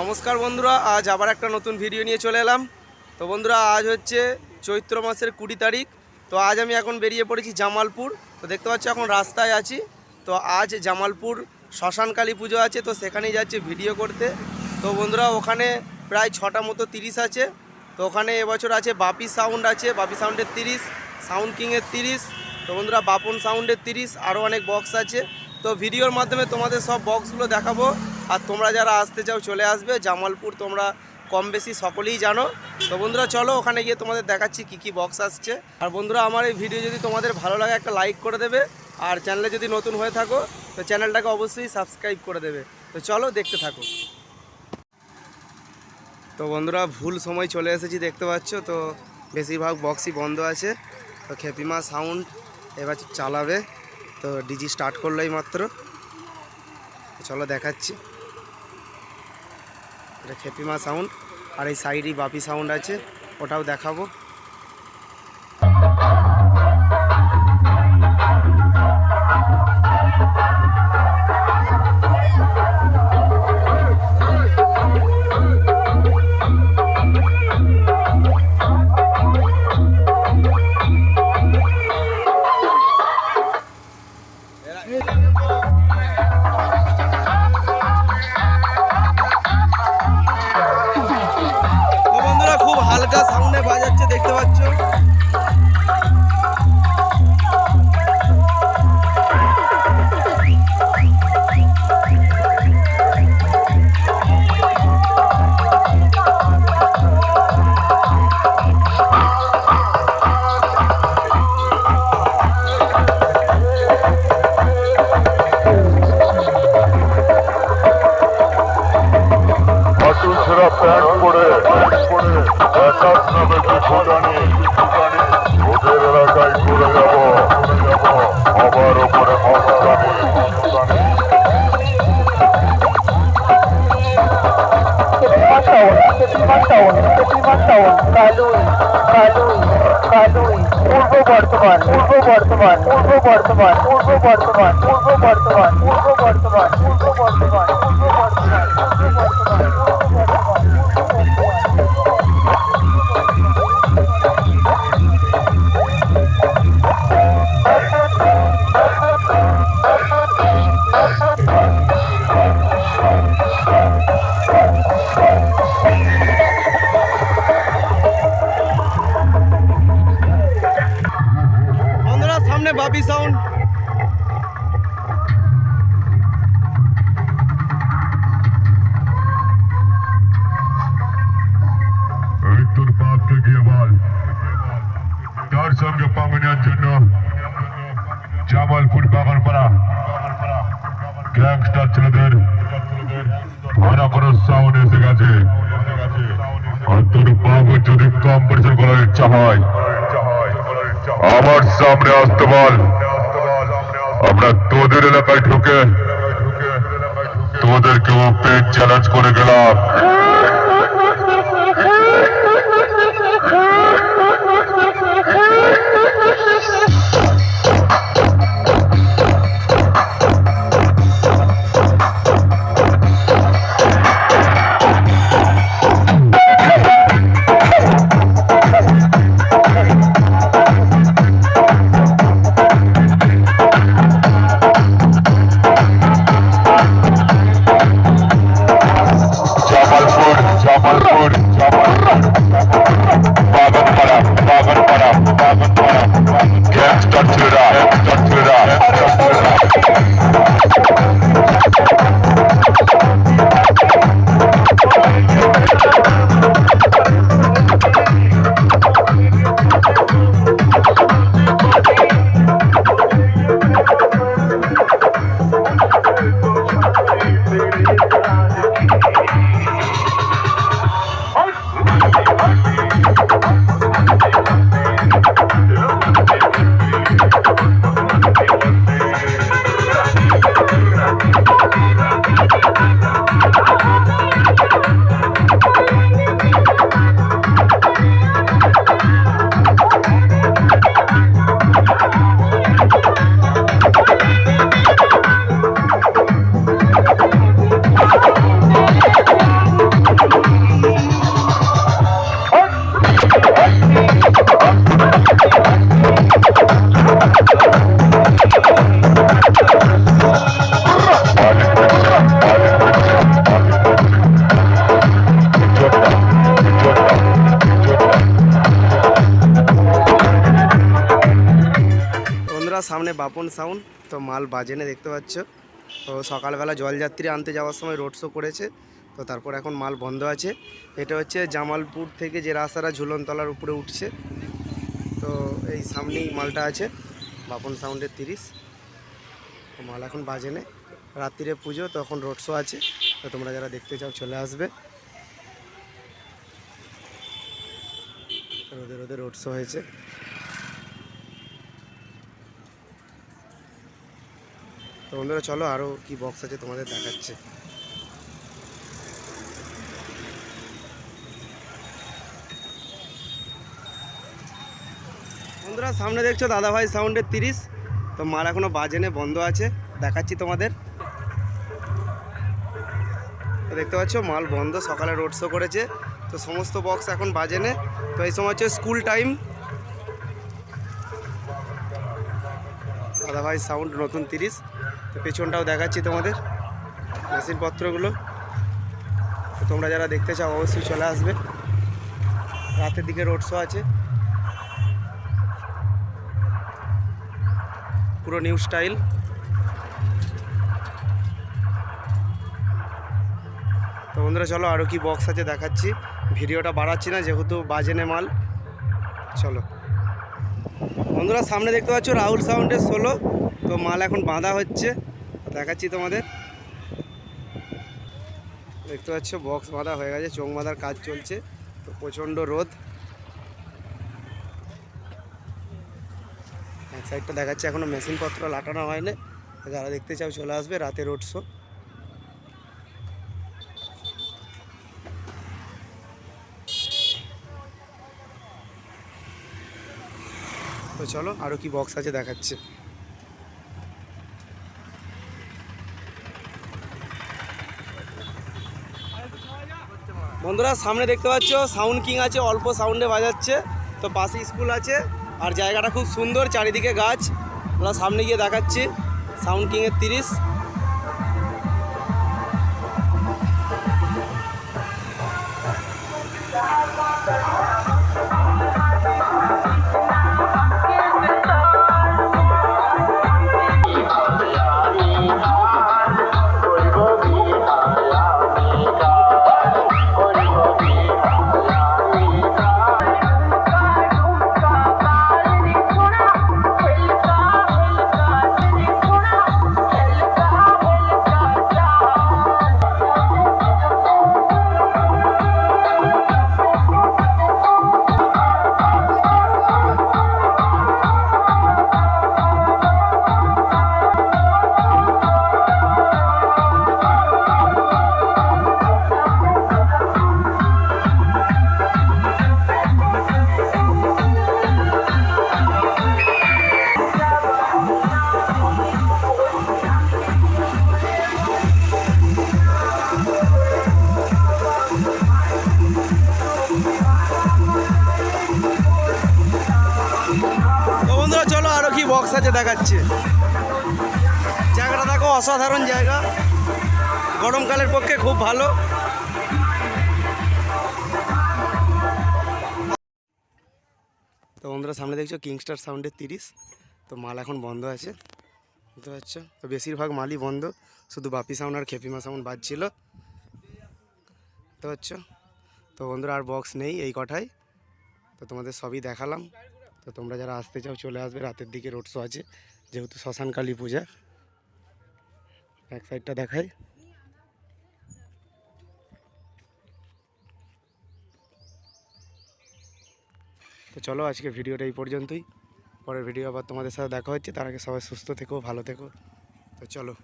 নমস্কার বন্ধুরা, আজ আবার একটা নতুন ভিডিও নিয়ে চলে এলাম। তো বন্ধুরা, আজ হচ্ছে চৈত্র মাসের কুড়ি তারিখ। তো আজ আমি এখন বেরিয়ে পড়েছি জামালপুর। তো দেখতে পাচ্ছি, এখন রাস্তায় আছি। তো আজ জামালপুর শ্মশান কালী পুজো আছে, তো সেখানেই যাচ্ছি ভিডিও করতে। তো বন্ধুরা, ওখানে প্রায় ছটা মতো তিরিশ আছে। তো ওখানে এবছর আছে বাপি সাউন্ড আছে, বাপি সাউন্ডের তিরিশ সাউন্ড কিংয়ের তিরিশ। তো বন্ধুরা, বাপন সাউন্ডের তিরিশ, আরও অনেক বক্স আছে। তো ভিডিওর মাধ্যমে তোমাদের সব বক্সগুলো দেখাবো। আর তোমরা যারা আসতে চাও চলে আসবে, জামালপুর তোমরা কম বেশি সকলেই জানো। তো বন্ধুরা, চলো ওখানে গিয়ে তোমাদের দেখাচ্ছি কি কি বক্স আসছে। আর বন্ধুরা, আমার এই ভিডিও যদি তোমাদের ভালো লাগে, একটা লাইক করে দেবে। আর চ্যানেলে যদি নতুন হয়ে থাকো, তো চ্যানেলটাকে অবশ্যই সাবস্ক্রাইব করে দেবে। তো চলো দেখতে থাকো। তো বন্ধুরা, ভুল সময় চলে এসেছি, দেখতে পাচ্ছ? তো বেশিরভাগ বক্সই বন্ধ আছে। তো খেপিমা সাউন্ড এবার চালাবে। তো ডিজি স্টার্ট করল মাত্র চলো দেখাচ্ছি। এটা খেপিমা সাউন্ড আর এই সাইডেই বাপি সাউন্ড আছে ওটাও দেখাবো। বাজাচ্ছে দেখতে পাচ্ছ? বর্তমান পূর্ব বর্তমান পূর্ব বর্তমান পূর্ব বর্তমান পূর্ব বর্তমান পূর্ব বর্তমান সঙ্গে পাঙ্গ জন্য জামালপুর বাগানপাড়া। গ্যাংস্টার ছেলেদের ইচ্ছা হয়, আমার সামনে আসতে বল। আমরা তোদের এলাকায় তোদেরকে ওপেন চ্যালেঞ্জ করে গেলাম। সামনে বাপন সাউন্ড তো মাল বাজেনে দেখতে পাচ্ছ। তো সকালবেলা জলযাত্রী আনতে যাওয়ার সময় রোড শো করেছে, তো তারপর এখন মাল বন্ধ আছে। এটা হচ্ছে জামালপুর থেকে যে রাস্তাটা ঝুলনতলার উপরে উঠছে, তো এই সামনেই মালটা আছে, বাপন সাউন্ডের তিরিশ। তো মাল এখন বাজেনে, রাত্রিরে পুজো তখন রোড শো আছে, তো তোমরা যারা দেখতে চাও চলে আসবে। রোদে রোদে রোড শো হয়েছে। তো বন্ধুরা, চলো আরও কি বক্স আছে তোমাদের দেখাচ্ছে। বন্ধুরা, সামনে দেখছ দাদাভাই সাউন্ডের তিরিশ। তো মাল এখনও বাজেনে বন্ধ আছে, দেখাচ্ছি তোমাদের। দেখতে পাচ্ছ, মাল বন্ধ, সকালে রোড শো করেছে। তো সমস্ত বক্স এখন বাজেনে। তো এই সময় হচ্ছে স্কুল টাইম দাদাভাই সাউন্ড নতুন তিরিশ। তো পেছনটাও দেখাচ্ছি তোমাদের মেশিনপত্রগুলো। তো তোমরা যারা দেখতে চাও, অবশ্যই চলে আসবে। রাতের দিকে রোড শো আছে। পুরো নিউ স্টাইল তো বন্ধুরা, চলো আরও কি বক্স আছে দেখাচ্ছি। ভিডিওটা বাড়াচ্ছি না, যেহেতু বাজেনে মাল। চলো। বন্ধুরা, সামনে দেখতে পাচ্ছ রাহুল সাউন্ডের ষোলো তো মাল এখন বাঁধা হচ্ছে। দেখাচ্ছি তোমাদের। দেখতে পাচ্ছ বক্স বাঁধা হয়ে গেছে, চোখ বাঁধার কাজ চলছে। তো প্রচণ্ড রোদ। এক সাইডটা দেখাচ্ছে এখনও মেশিনপত্র লাটানো হয়নি। যারা দেখতে চাও চলে আসবে, রাতে রোড শো তো চলো আরও কি বক্স আছে দেখাচ্ছে। বন্ধুরা, সামনে দেখতে পাচ্ছ সাউন্ড কিং আছে, অল্প সাউন্ডে বাজাচ্ছে। তো পাশে স্কুল আছে, আর জায়গাটা খুব সুন্দর, চারিদিকে গাছ। আমরা সামনে গিয়ে দেখাচ্ছি সাউন্ড কিংয়ের তিরিশ। আছে দেখাচ্ছে। জায়গাটা দেখো অসাধারণ জায়গা। গরমকালের পক্ষে খুব ভালো। তো বন্ধুরা, সামনে দেখছ কিংস্টার সাউন্ডের তিরিশ। তো মাল এখন বন্ধ আছে। বুঝতে পারছ? তো বেশিরভাগ মালই বন্ধ। শুধু বাপি সাউন্ড আর খেপিমা সাউন্ড বাজছিল। বুঝতে পারছ? তো বন্ধুরা, আর বক্স নেই এই কটায়। তো তোমাদের সবই দেখালাম। তো তোমরা যারা আসতে চাও, চলে আসবে। রাতের দিকে রোড শো আছে, যেহেতু শ্মশান কালী পূজা। এক সাইডটা দেখাই। তো চলো, আজকে ভিডিওটা এই পর্যন্তই। পরের ভিডিও আবার তোমাদের সাথে দেখা হচ্ছে। তার আগে সবাই সুস্থ থেকো, ভালো থেকো। তো চলো।